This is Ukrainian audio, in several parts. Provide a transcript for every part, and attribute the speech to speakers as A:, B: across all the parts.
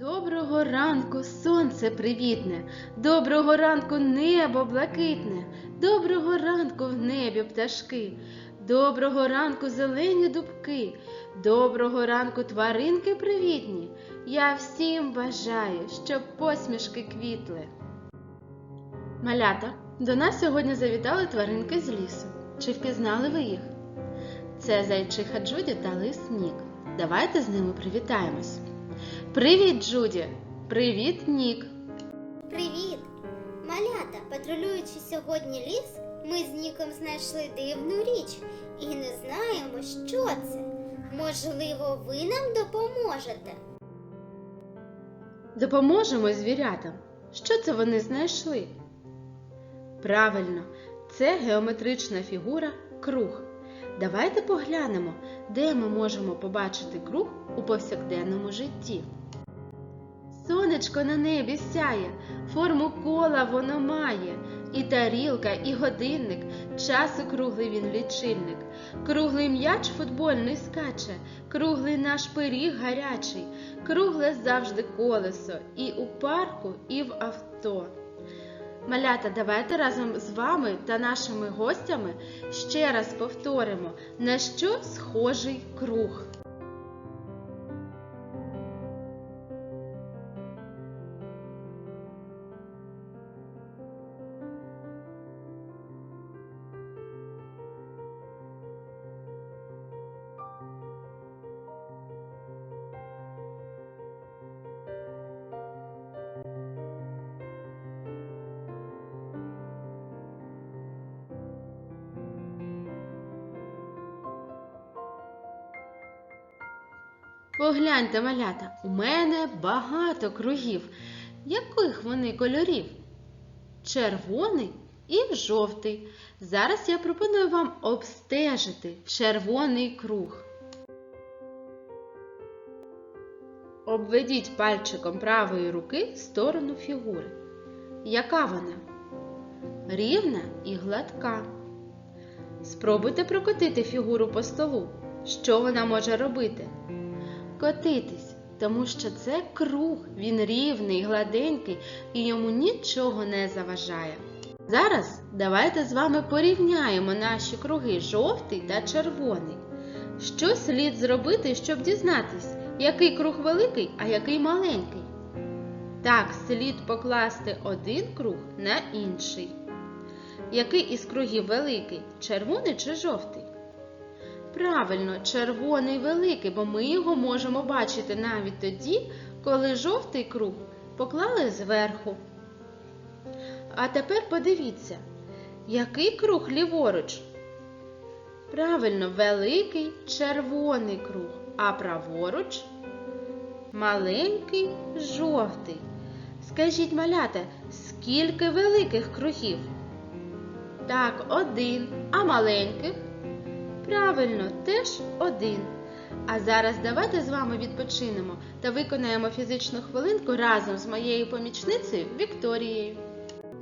A: Доброго ранку, сонце привітне, доброго ранку небо блакитне, доброго ранку в небі пташки, доброго ранку зелені дубки, доброго ранку тваринки привітні. Я всім бажаю, щоб посмішки квітли. Малята, до нас сьогодні завітали тваринки з лісу. Чи впізнали ви їх? Це зайчиха Джуді та лис Нік. Давайте з ними привітаємось. Привіт, Джуді! Привіт, Нік!
B: Привіт! Малята, патрулюючи сьогодні ліс, ми з Ніком знайшли дивну річ і не знаємо, що це. Можливо, ви нам допоможете.
A: Допоможемо звірятам. Що це вони знайшли? Правильно, це геометрична фігура круг. Давайте поглянемо, де ми можемо побачити круг у повсякденному житті. Сонечко на небі сяє, форму кола воно має, і тарілка, і годинник, часу круглий він лічильник. Круглий м'яч футбольний скаче, круглий наш пиріг гарячий, кругле завжди колесо, і у парку, і в авто. Малята, давайте разом з вами та нашими гостями ще раз повторимо, на що схожий круг. Погляньте, малята, у мене багато кругів. Яких вони кольорів? Червоний і жовтий. Зараз я пропоную вам обстежити червоний круг. Обведіть пальчиком правої руки сторону фігури. Яка вона? Рівна і гладка. Спробуйте прокотити фігуру по столу. Що вона може робити? Котитись, тому що це круг, він рівний, гладенький і йому нічого не заважає. Зараз давайте з вами порівняємо наші круги жовтий та червоний. Що слід зробити, щоб дізнатись, який круг великий, а який маленький? Так, слід покласти один круг на інший. Який із кругів великий? Червоний чи жовтий? Правильно, червоний великий, бо ми його можемо бачити навіть тоді, коли жовтий круг поклали зверху. А тепер подивіться, який круг ліворуч? Правильно, великий червоний круг, а праворуч маленький жовтий. Скажіть, малята, скільки великих кругів? Так, один, а маленьких? Правильно, теж один. А зараз давайте з вами відпочинемо та виконаємо фізичну хвилинку разом з моєю помічницею Вікторією.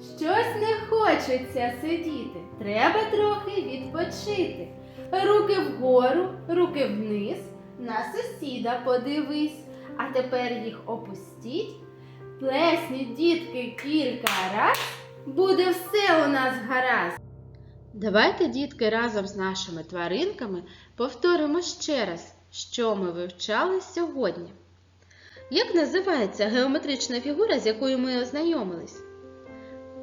A: Щось не хочеться сидіти, треба трохи відпочити. Руки вгору, руки вниз, на сусіда подивись, а тепер їх опустіть. Плесніть, дітки, кілька раз, буде все у нас гаразд. Давайте, дітки, разом з нашими тваринками повторимо ще раз, що ми вивчали сьогодні. Як називається геометрична фігура, з якою ми ознайомились?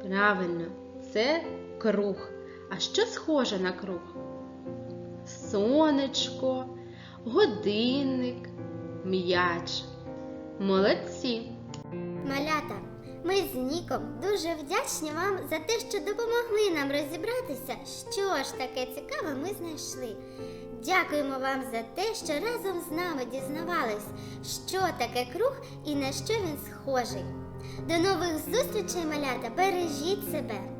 A: Правильно, це круг. А що схоже на круг? Сонечко, годинник, м'яч. Молодці!
B: Малята, ми з Ніком дуже вдячні вам за те, що допомогли нам розібратися, що ж таке цікаве ми знайшли. Дякуємо вам за те, що разом з нами дізнавались, що таке круг і на що він схожий. До нових зустрічей, малята! Бережіть себе!